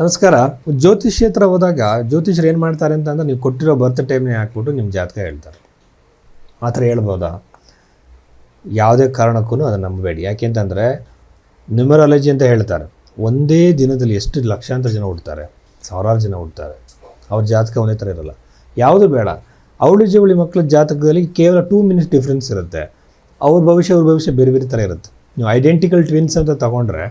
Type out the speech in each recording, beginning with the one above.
ನಮಸ್ಕಾರ. ಜ್ಯೋತಿಷ್ಯ ಹತ್ರ ಹೋದಾಗ ಜ್ಯೋತಿಷ್ಯರು ಏನು ಮಾಡ್ತಾರೆ ಅಂತಂದ್ರೆ ನೀವು ಕೊಟ್ಟಿರೋ ಬರ್ತ್ ಟೈಮ್ನೇ ಹಾಕ್ಬಿಟ್ಟು ನಿಮ್ಮ ಜಾತಕ ಹೇಳ್ತಾರೆ. ಆ ಥರ ಹೇಳ್ಬೋದಾ? ಯಾವುದೇ ಕಾರಣಕ್ಕೂ ಅದನ್ನು ನಂಬಬೇಡಿ. ಯಾಕೆಂತಂದರೆ ನ್ಯೂಮರಾಲಜಿ ಅಂತ ಹೇಳ್ತಾರೆ. ಒಂದೇ ದಿನದಲ್ಲಿ ಎಷ್ಟು ಲಕ್ಷಾಂತರ ಜನ ಹುಡ್ತಾರೆ ಸಾವಿರಾರು ಜನ ಹುಡ್ತಾರೆ ಅವ್ರ ಜಾತಕ ಒಂದೇ ಥರ ಇರಲ್ಲ. ಯಾವುದು ಬೇಡ. ಅವಳಿ ಜವಳಿ ಮಕ್ಕಳ ಜಾತಕದಲ್ಲಿ ಕೇವಲ ಟೂ ಮಿನಿಟ್ಸ್ ಡಿಫ್ರೆನ್ಸ್ ಇರುತ್ತೆ. ಅವ್ರ ಭವಿಷ್ಯ ಅವ್ರ ಭವಿಷ್ಯ ಬೇರೆ ಬೇರೆ ಥರ ಇರುತ್ತೆ. ನೀವು ಐಡೆಂಟಿಕಲ್ ಟ್ವಿನ್ಸ್ ಅಂತ ತಗೊಂಡ್ರೆ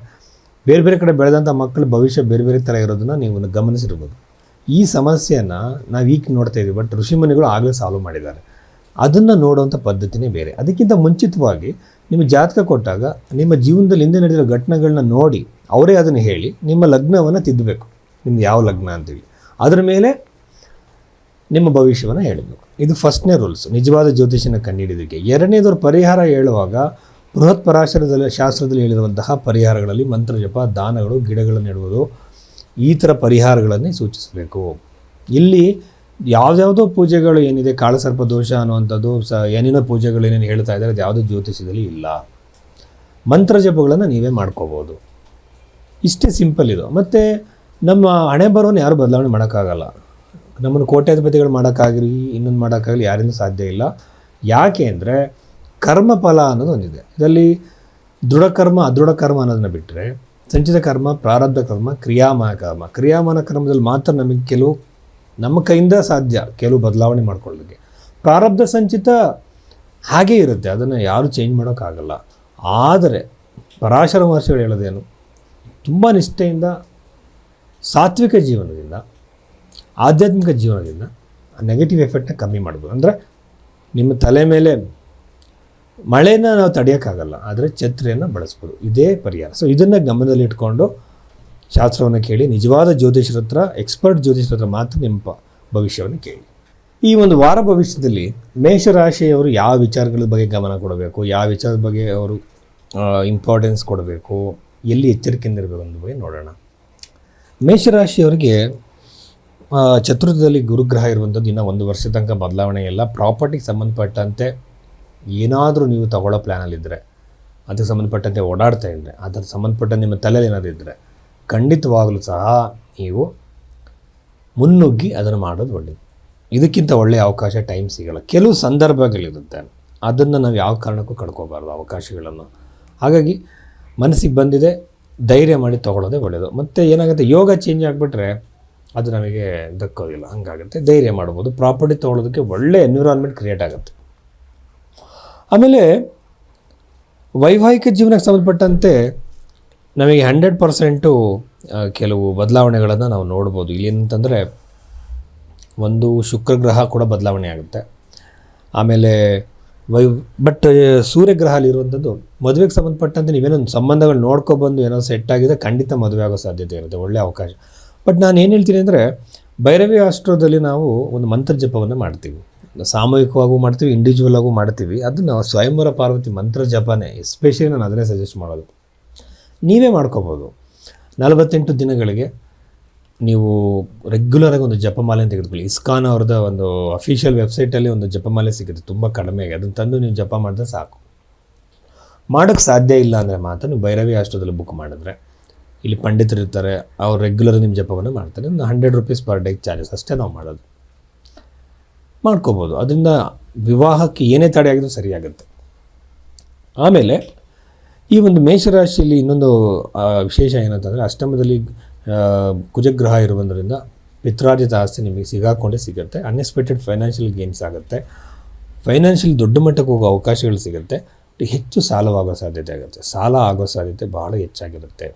ಬೇರೆ ಬೇರೆ ಕಡೆ ಬೆಳೆದಂಥ ಮಕ್ಕಳ ಭವಿಷ್ಯ ಬೇರೆ ಬೇರೆ ಥರ ಇರೋದನ್ನು ನೀವು ಗಮನಿಸಿರ್ಬೋದು. ಈ ಸಮಸ್ಯೆಯನ್ನು ನಾವು ಈಗ ನೋಡ್ತಾ ಇದ್ದೀವಿ ಬಟ್ ಋಷಿಮುನಿಗಳು ಆಗಲೇ ಸಾಲ್ವ್ ಮಾಡಿದ್ದಾರೆ. ಅದನ್ನು ನೋಡುವಂಥ ಪದ್ಧತಿನೇ ಬೇರೆ. ಅದಕ್ಕಿಂತ ಮುಂಚಿತವಾಗಿ ನಿಮ್ಮ ಜಾತಕ ಕೊಟ್ಟಾಗ ನಿಮ್ಮ ಜೀವನದಲ್ಲಿ ಹಿಂದೆ ನಡೆದಿರೋ ಘಟನೆಗಳನ್ನ ನೋಡಿ ಅವರೇ ಅದನ್ನು ಹೇಳಿ ನಿಮ್ಮ ಲಗ್ನವನ್ನು ತಿದ್ದಬೇಕು ನಿಮ್ದು ಯಾವ ಲಗ್ನ ಅಂತೀವಿ. ಅದರ ಮೇಲೆ ನಿಮ್ಮ ಭವಿಷ್ಯವನ್ನು ಹೇಳಬೇಕು. ಇದು ಫಸ್ಟ್ನೇ ರೂಲ್ಸ್ ನಿಜವಾದ ಜ್ಯೋತಿಷನ ಕಂಡುಹಿಡಿಯೋದಕ್ಕೆ ಎರಡನೇದವ್ರ ಪರಿಹಾರ ಹೇಳುವಾಗ ಬೃಹತ್ ಪರಾಶರದಲ್ಲಿ ಶಾಸ್ತ್ರದಲ್ಲಿ ಹೇಳಿರುವಂತಹ ಪರಿಹಾರಗಳಲ್ಲಿ ಮಂತ್ರ, ಜಪ, ದಾನಗಳು, ಗಿಡಗಳನ್ನು ನೆಡುವುದು ಈ ಥರ ಪರಿಹಾರಗಳನ್ನೇ ಸೂಚಿಸಬೇಕು. ಇಲ್ಲಿ ಯಾವುದ್ಯಾವುದೋ ಪೂಜೆಗಳು ಏನಿದೆ, ಕಾಳಸರ್ಪ ದೋಷ ಅನ್ನುವಂಥದ್ದು, ಸ, ಏನೇನೋ ಪೂಜೆಗಳು ಏನೇನು ಹೇಳ್ತಾ ಇದ್ದಾರೆ, ಅದು ಯಾವುದೋ ಜ್ಯೋತಿಷದಲ್ಲಿ ಇಲ್ಲ. ಮಂತ್ರ, ಜಪಗಳನ್ನು ನೀವೇ ಮಾಡ್ಕೋಬೋದು. ಇಷ್ಟೇ ಸಿಂಪಲ್ ಇದು. ಮತ್ತು ನಮ್ಮ ಹಣೆ ಬರೋನು ಯಾರು ಬದಲಾವಣೆ ಮಾಡೋಕ್ಕಾಗಲ್ಲ. ನಮ್ಮನ್ನು ಕೋಟ್ಯಾಧಿಪತಿಗಳು ಮಾಡೋಕ್ಕಾಗಲಿ, ಇನ್ನೊಂದು ಮಾಡೋಕ್ಕಾಗಲಿ ಯಾರಿಂದ ಸಾಧ್ಯ ಇಲ್ಲ. ಯಾಕೆ ಅಂದರೆ ಕರ್ಮಫಲ ಅನ್ನೋದು ಒಂದಿದೆ. ಇದರಲ್ಲಿ ದೃಢ ಕರ್ಮ ಅದೃಢ ಕರ್ಮ ಅನ್ನೋದನ್ನು ಬಿಟ್ಟರೆ ಸಂಚಿತ ಕರ್ಮ, ಪ್ರಾರಬ್ಧ ಕರ್ಮ ಕ್ರಿಯಾಮಾನ ಕರ್ಮ. ಕ್ರಿಯಾಮಾನ ಕರ್ಮದಲ್ಲಿ ಮಾತ್ರ ನಮಗೆ ಕೆಲವು ನಮ್ಮ ಕೈಯಿಂದ ಸಾಧ್ಯ ಕೆಲವು ಬದಲಾವಣೆ ಮಾಡ್ಕೊಳ್ಳೋದಕ್ಕೆ. ಪ್ರಾರಬ್ಧ, ಸಂಚಿತ ಹಾಗೇ ಇರುತ್ತೆ. ಅದನ್ನು ಯಾರೂ ಚೇಂಜ್ ಮಾಡೋಕ್ಕಾಗಲ್ಲ. ಆದರೆ ಪರಾಶರ ಮಹರ್ಷಿಗಳು ಹೇಳೋದೇನು? ತುಂಬ ನಿಷ್ಠೆಯಿಂದ, ಸಾತ್ವಿಕ ಜೀವನದಿಂದ, ಆಧ್ಯಾತ್ಮಿಕ ಜೀವನದಿಂದ ನೆಗೆಟಿವ್ ಎಫೆಕ್ಟನ್ನ ಕಮ್ಮಿ ಮಾಡ್ಬೋದು. ಅಂದರೆ ನಿಮ್ಮ ತಲೆ ಮೇಲೆ ಮಳೆನ ನಾವು ತಡೆಯೋಕ್ಕಾಗಲ್ಲ, ಆದರೆ ಛತ್ರಿಯನ್ನು ಬಳಸ್ಬೋದು. ಇದೇ ಪರಿಹಾರ. ಸೊ ಇದನ್ನು ಗಮನದಲ್ಲಿಟ್ಕೊಂಡು ಶಾಸ್ತ್ರವನ್ನು ಕೇಳಿ, ನಿಜವಾದ ಜ್ಯೋತಿಷರ ಹತ್ರ ಎಕ್ಸ್ಪರ್ಟ್ ಜ್ಯೋತಿಷರ ಹತ್ರ ಮಾತ್ರ ನಿಮ್ಮ ಭವಿಷ್ಯವನ್ನು ಕೇಳಿ. ಈ ಒಂದು ವಾರ ಭವಿಷ್ಯದಲ್ಲಿ ಮೇಷರಾಶಿಯವರು ಯಾವ ವಿಚಾರಗಳ ಬಗ್ಗೆ ಗಮನ ಕೊಡಬೇಕು, ಯಾವ ವಿಚಾರದ ಬಗ್ಗೆ ಅವರು ಇಂಪಾರ್ಟೆನ್ಸ್ ಕೊಡಬೇಕು, ಎಲ್ಲಿ ಎಚ್ಚರಿಕೆಯಿಂದ ಇರಬೇಕು ಅನ್ನೋದು ಬಗ್ಗೆ ನೋಡೋಣ. ಮೇಷರಾಶಿಯವರಿಗೆ ಚತುರ್ಥದಲ್ಲಿ ಗುರುಗ್ರಹ ಇರುವಂಥದ್ದು ಇನ್ನೂ ಒಂದು ವರ್ಷ ತನಕ ಬದಲಾವಣೆ ಇಲ್ಲ. ಪ್ರಾಪರ್ಟಿಗೆ ಸಂಬಂಧಪಟ್ಟಂತೆ ಏನಾದರೂ ನೀವು ತಗೊಳ್ಳೋ ಪ್ಲ್ಯಾನಲ್ಲಿದ್ದರೆ ಅದಕ್ಕೆ ಸಂಬಂಧಪಟ್ಟಂತೆ ಓಡಾಡ್ತಾ ಇದ್ದರೆ ಅದರ ಸಂಬಂಧಪಟ್ಟ ನಿಮ್ಮ ತಲೆಯಲ್ಲಿ ಏನಾದರೂ ಇದ್ದರೆ ಖಂಡಿತವಾಗಲೂ ಸಹ ನೀವು ಮುನ್ನುಗ್ಗಿ ಅದನ್ನು ಮಾಡೋದು ಒಳ್ಳೆಯದು ಇದಕ್ಕಿಂತ ಒಳ್ಳೆಯ ಅವಕಾಶ ಟೈಮ್ ಸಿಗಲ್ಲ. ಕೆಲವು ಸಂದರ್ಭಗಳಿರುತ್ತೆ. ಅದನ್ನು ನಾವು ಯಾವ ಕಾರಣಕ್ಕೂ ಕಳ್ಕೊಬಾರ್ದು, ಅವಕಾಶಗಳನ್ನು. ಹಾಗಾಗಿ ಮನಸ್ಸಿಗೆ ಬಂದಿದೆ, ಧೈರ್ಯ ಮಾಡಿ ತೊಗೊಳ್ಳೋದೇ ಒಳ್ಳೆಯದು ಮತ್ತು ಏನಾಗುತ್ತೆ, ಯೋಗ ಚೇಂಜ್ ಆಗಿಬಿಟ್ರೆ ಅದು ನಮಗೆ ದಕ್ಕೋದಿಲ್ಲ. ಹಂಗಾಗುತ್ತೆ, ಧೈರ್ಯ ಮಾಡ್ಬೋದು. ಪ್ರಾಪರ್ಟಿ ತೊಗೊಳೋದಕ್ಕೆ ಒಳ್ಳೆಯ ಎನ್ವಿರಾನ್ಮೆಂಟ್ ಕ್ರಿಯೇಟ್ ಆಗುತ್ತೆ. ಆಮೇಲೆ ವೈವಾಹಿಕ ಜೀವನಕ್ಕೆ ಸಂಬಂಧಪಟ್ಟಂತೆ ನಮಗೆ ಹಂಡ್ರೆಡ್ ಪರ್ಸೆಂಟು ಕೆಲವು ಬದಲಾವಣೆಗಳನ್ನು ನಾವು ನೋಡ್ಬೋದು. ಇಲ್ಲಿ ಏನಂತಂದರೆ, ಒಂದು ಶುಕ್ರ ಗ್ರಹ ಕೂಡ ಬದಲಾವಣೆ ಆಗುತ್ತೆ. ಆಮೇಲೆ ವೈ, ಬಟ್ ಸೂರ್ಯಗ್ರಹ ಅಲ್ಲಿರುವಂಥದ್ದು ಮದುವೆಗೆ ಸಂಬಂಧಪಟ್ಟಂತೆ ನೀವೇನೊಂದು ಸಂಬಂಧಗಳು ನೋಡ್ಕೊಬಂದು ಏನೋ ಸೆಟ್ ಆಗಿದೆ, ಖಂಡಿತ ಮದುವೆ ಆಗೋ ಸಾಧ್ಯತೆ ಇರುತ್ತೆ. ಒಳ್ಳೆಯ ಅವಕಾಶ. ಬಟ್ ನಾನು ಏನು ಹೇಳ್ತೀನಿ ಅಂದರೆ, ಭೈರವಿ ಆಸ್ಟ್ರೋದಲ್ಲಿ ನಾವು ಒಂದು ಮಂತ್ರ ಜಪವನ್ನು ಮಾಡ್ತೀವಿ. ಸಾಮೂಹಿಕವಾಗೂ ಮಾಡ್ತೀವಿ ಇಂಡಿವಿಜುವಲ್ ಆಗೂ ಮಾಡ್ತೀವಿ. ಅದನ್ನು ಸ್ವಯಂವರ ಪಾರ್ವತಿ ಮಂತ್ರ ಜಪನೇ ಎಸ್ಪೆಷಲಿ ನಾನು ಅದನ್ನೇ ಸಜೆಸ್ಟ್ ಮಾಡೋದು. ನೀವೇ ಮಾಡ್ಕೋಬೋದು. ನಲವತ್ತೆಂಟು ದಿನಗಳಿಗೆ ನೀವು ರೆಗ್ಯುಲರಾಗಿ ಒಂದು ಜಪಮಾಲೆಯನ್ನು ತೆಗೆದುಕೊಳ್ಳಿ. ಇಸ್ಕಾನ್ ಅವ್ರದ ಒಂದು ಅಫಿಷಿಯಲ್ ವೆಬ್ಸೈಟಲ್ಲಿ ಒಂದು ಜಪಮಾಲೆ ಸಿಗುತ್ತೆ ತುಂಬ ಕಡಿಮೆಗೆ ಅದನ್ನು ತಂದು ನೀವು ಜಪ ಮಾಡಿದ್ರೆ ಸಾಕು. ಮಾಡೋಕ್ಕೆ ಸಾಧ್ಯ ಇಲ್ಲ ಅಂದರೆ ಮಾತ್ರ ನೀವು ಭೈರವಿ ಆಸ್ಟ್ರದಲ್ಲಿ ಬುಕ್ ಮಾಡಿದ್ರೆ. ಇಲ್ಲಿ ಪಂಡಿತರಿರ್ತಾರೆ ಅವ್ರು ರೆಗ್ಯುಲರ್ ನಿಮ್ಮ ಜಪವನ್ನು ಮಾಡ್ತಾರೆ. ಒಂದು hundred rupees per day charges ಅಷ್ಟೇ ನಾವು ಮಾಡೋದು. ಮಾಡ್ಕೋಬೋದು. ಅದರಿಂದ ವಿವಾಹಕ್ಕೆ ಏನೇ ತಡೆ ಆಗಿದ್ರೂ ಸರಿಯಾಗುತ್ತೆ. ಆಮೇಲೆ ಈ ಒಂದು ಮೇಷರಾಶಿಯಲ್ಲಿ ಇನ್ನೊಂದು ವಿಶೇಷ ಏನಂತಂದರೆ ಅಷ್ಟಮದಲ್ಲಿ ಕುಜಗ್ರಹ ಇರುವುದರಿಂದ ಪಿತ್ರಾರ್ಜಿತ ಆಸ್ತಿ ನಿಮಗೆ ಸಿಗಾಕೊಂಡೇ ಸಿಗುತ್ತೆ. ಅನ್ಎಕ್ಸ್ಪೆಕ್ಟೆಡ್ ಫೈನಾನ್ಷಿಯಲ್ ಗೇಮ್ಸ್ ಆಗುತ್ತೆ. ಫೈನಾನ್ಷಿಯಲ್ ದೊಡ್ಡ ಮಟ್ಟಕ್ಕೆ ಹೋಗೋ ಅವಕಾಶಗಳು ಸಿಗುತ್ತೆ. ಹೆಚ್ಚು ಸಾಲವಾಗೋ ಸಾಧ್ಯತೆ ಆಗುತ್ತೆ. ಸಾಲ ಆಗೋ ಸಾಧ್ಯತೆ ಭಾಳ ಹೆಚ್ಚಾಗಿರುತ್ತೆ.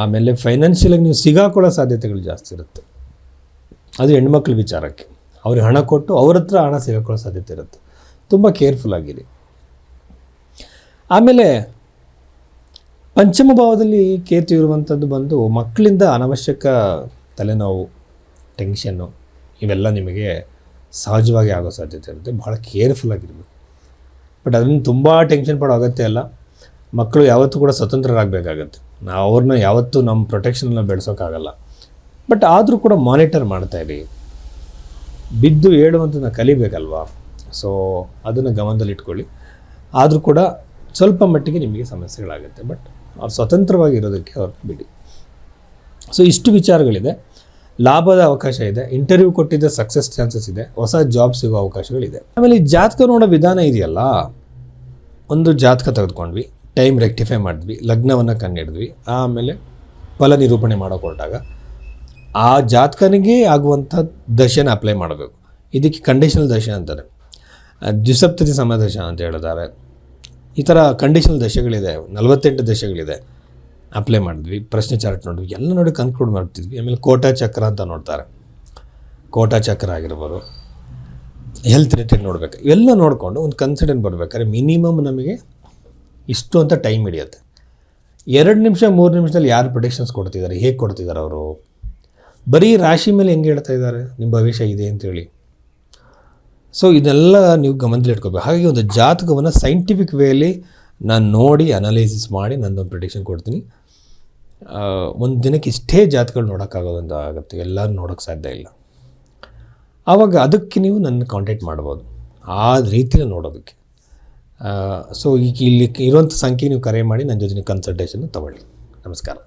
ಆಮೇಲೆ ಫೈನಾನ್ಷಿಯಲಾಗಿ ನೀವು ಸಿಗಾಕೊಳ್ಳೋ ಸಾಧ್ಯತೆಗಳು ಜಾಸ್ತಿ ಇರುತ್ತೆ. ಅದು ಹೆಣ್ಮಕ್ಳ ವಿಚಾರಕ್ಕೆ. ಅವ್ರಿಗೆ ಹಣ ಕೊಟ್ಟು ಅವ್ರ ಹತ್ರ ಹಣ ಸಿಗಾಕೊಳ್ಳೋ ಸಾಧ್ಯತೆ ಇರುತ್ತೆ. ತುಂಬ ಕೇರ್ಫುಲ್ ಆಗಿರಿ. ಆಮೇಲೆ ಪಂಚಮ ಭಾವದಲ್ಲಿ ಕೇತು ಇರುವಂಥದ್ದು ಬಂದು ಮಕ್ಕಳಿಂದ ಅನವಶ್ಯಕ ತಲೆನೋವು ಟೆನ್ಷನ್ನು ಇವೆಲ್ಲ ನಿಮಗೆ ಸಹಜವಾಗಿ ಆಗೋ ಸಾಧ್ಯತೆ ಇರುತ್ತೆ. ಭಾಳ ಕೇರ್ಫುಲ್ ಆಗಿರಬೇಕು. ಬಟ್ ಅದನ್ನು ತುಂಬ ಟೆನ್ಷನ್ ಪಡೋ ಅಗತ್ಯ ಇಲ್ಲ. ಮಕ್ಕಳು ಯಾವತ್ತೂ ಕೂಡ ಸ್ವತಂತ್ರರಾಗಬೇಕಾಗತ್ತೆ. ನಾವು ಅವ್ರನ್ನ ಯಾವತ್ತೂ ನಮ್ಮ ಪ್ರೊಟೆಕ್ಷನ್ನ ಬೆಳೆಸೋಕ್ಕಾಗಲ್ಲ. ಬಟ್ ಆದರೂ ಕೂಡ ಮಾನಿಟರ್ ಮಾಡ್ತಾ ಇರಿ. ಬಿದ್ದು ಹೇಳುವಂಥದ್ದನ್ನ ಕಲಿಬೇಕಲ್ವಾ? ಸೊ ಅದನ್ನು ಗಮನದಲ್ಲಿಟ್ಕೊಳ್ಳಿ. ಆದರೂ ಕೂಡ ಸ್ವಲ್ಪ ಮಟ್ಟಿಗೆ ನಿಮಗೆ ಸಮಸ್ಯೆಗಳಾಗುತ್ತೆ. ಬಟ್ ಅವ್ರು ಸ್ವತಂತ್ರವಾಗಿರೋದಕ್ಕೆ ಅವ್ರು ಬಿಡಿ. ಸೊ ಇಷ್ಟು ವಿಚಾರಗಳಿದೆ. ಲಾಭದ ಅವಕಾಶ ಇದೆ. ಇಂಟರ್ವ್ಯೂ ಕೊಟ್ಟಿದ್ದ ಸಕ್ಸಸ್ ಚಾನ್ಸಸ್ ಇದೆ. ಹೊಸ ಜಾಬ್ ಸಿಗೋ ಅವಕಾಶಗಳಿದೆ. ಆಮೇಲೆ ಈ ಜಾತಕ ನೋಡೋ ವಿಧಾನ ಇದೆಯಲ್ಲ? ಒಂದು ಜಾತಕ ತೆಗೆದುಕೊಂಡ್ವಿ. ಟೈಮ್ ರೆಕ್ಟಿಫೈ ಮಾಡಿದ್ವಿ. ಲಗ್ನವನ್ನು ಕಂಡಿಡಿದ್ವಿ ಆಮೇಲೆ ಫಲ ನಿರೂಪಣೆ ಮಾಡೋಕೆ ಹೊರಟಾಗ ಆ ಜಾತಕನಿಗೆ ಆಗುವಂಥ ದಶೆನ ಅಪ್ಲೈ ಮಾಡಬೇಕು. ಇದಕ್ಕೆ ಕಂಡೀಷನಲ್ ದಶೆ ಅಂತಾರೆ. ದ್ವಿಸಪ್ತತಿ ಸಮಯ ಸಮದಶ ಅಂತ ಹೇಳಿದ್ದಾರೆ. ಈ ಥರ ಕಂಡೀಷನಲ್ ದಶೆಗಳಿದೆ. ನಲವತ್ತೆಂಟು ದಶೆಗಳಿದೆ. ಅಪ್ಲೈ ಮಾಡಿದ್ವಿ. ಪ್ರಶ್ನೆ ಚಾರ್ಟ್ ನೋಡಿದ್ವಿ. ಎಲ್ಲ ನೋಡಿ ಕನ್ಕ್ಲೂಡ್ ಮಾಡ್ತಿದ್ವಿ. ಆಮೇಲೆ ಕೋಟಾ ಚಕ್ರ ಅಂತ ನೋಡ್ತಾರೆ. ಕೋಟಾ ಚಕ್ರ ಆಗಿರ್ಬೋದು. ಹೆಲ್ತ್ ರಿಲೇಟೆಡ್ ನೋಡ್ಬೇಕು. ಇವೆಲ್ಲ ನೋಡಿಕೊಂಡು ಒಂದು ಕನ್ಸಿಡೆಂಟ್ ಬರಬೇಕಾದ್ರೆ ಮಿನಿಮಮ್ ನಮಗೆ ಇಷ್ಟು ಅಂತ ಟೈಮ್ ಹಿಡಿಯುತ್ತೆ. ಎರಡು ನಿಮಿಷ, ಮೂರು ನಿಮಿಷದಲ್ಲಿ ಯಾರು ಪ್ರೊಡಿಕ್ಷನ್ಸ್ ಕೊಡ್ತಿದ್ದಾರೆ? ಹೇಗೆ ಕೊಡ್ತಿದ್ದಾರೆ ಅವರು? ಬರೀ ರಾಶಿ ಮೇಲೆ ಹೆಂಗೆ ಹೇಳ್ತಾ ಇದ್ದಾರೆ? ನಿಮ್ಮ ಭವಿಷ್ಯ ಇದೆ ಅಂತೇಳಿ ಸೊ ಇದೆಲ್ಲ ನೀವು ಗಮನದಲ್ಲಿ ಇಟ್ಕೋಬೇಕು. ಹಾಗಾಗಿ ಒಂದು ಜಾತಕವನ್ನು ಸೈಂಟಿಫಿಕ್ ವೇಲಿ ನಾನು ನೋಡಿ ಅನಲೈಸಿಸ್ ಮಾಡಿ, ನಂದೊಂದು ಪ್ರಿಡಿಕ್ಷನ್ ಕೊಡ್ತೀನಿ. ಒಂದು ದಿನಕ್ಕೆ ಇಷ್ಟೇ ಜಾತಕಗಳು ನೋಡೋಕ್ಕಾಗೋದಂತ ಆಗುತ್ತೆ. ಎಲ್ಲರೂ ನೋಡೋಕ್ಕೆ ಸಾಧ್ಯ ಇಲ್ಲ. ಆವಾಗ ಅದಕ್ಕೆ ನೀವು ನನ್ನ ಕಾಂಟ್ಯಾಕ್ಟ್ ಮಾಡ್ಬೋದು. ಆ ರೀತಿಯಲ್ಲಿ ನೋಡೋದಕ್ಕೆ. ಸೊ ಈಗ ಇಲ್ಲಿ ಇರುವಂಥ ಸಂಖ್ಯೆ ನೀವು ಕರೆ ಮಾಡಿ ನನ್ನ ಜೊತೆ ಕನ್ಸಲ್ಟೇಷನ್ ತೊಗೊಳ್ಳಿ. ನಮಸ್ಕಾರ.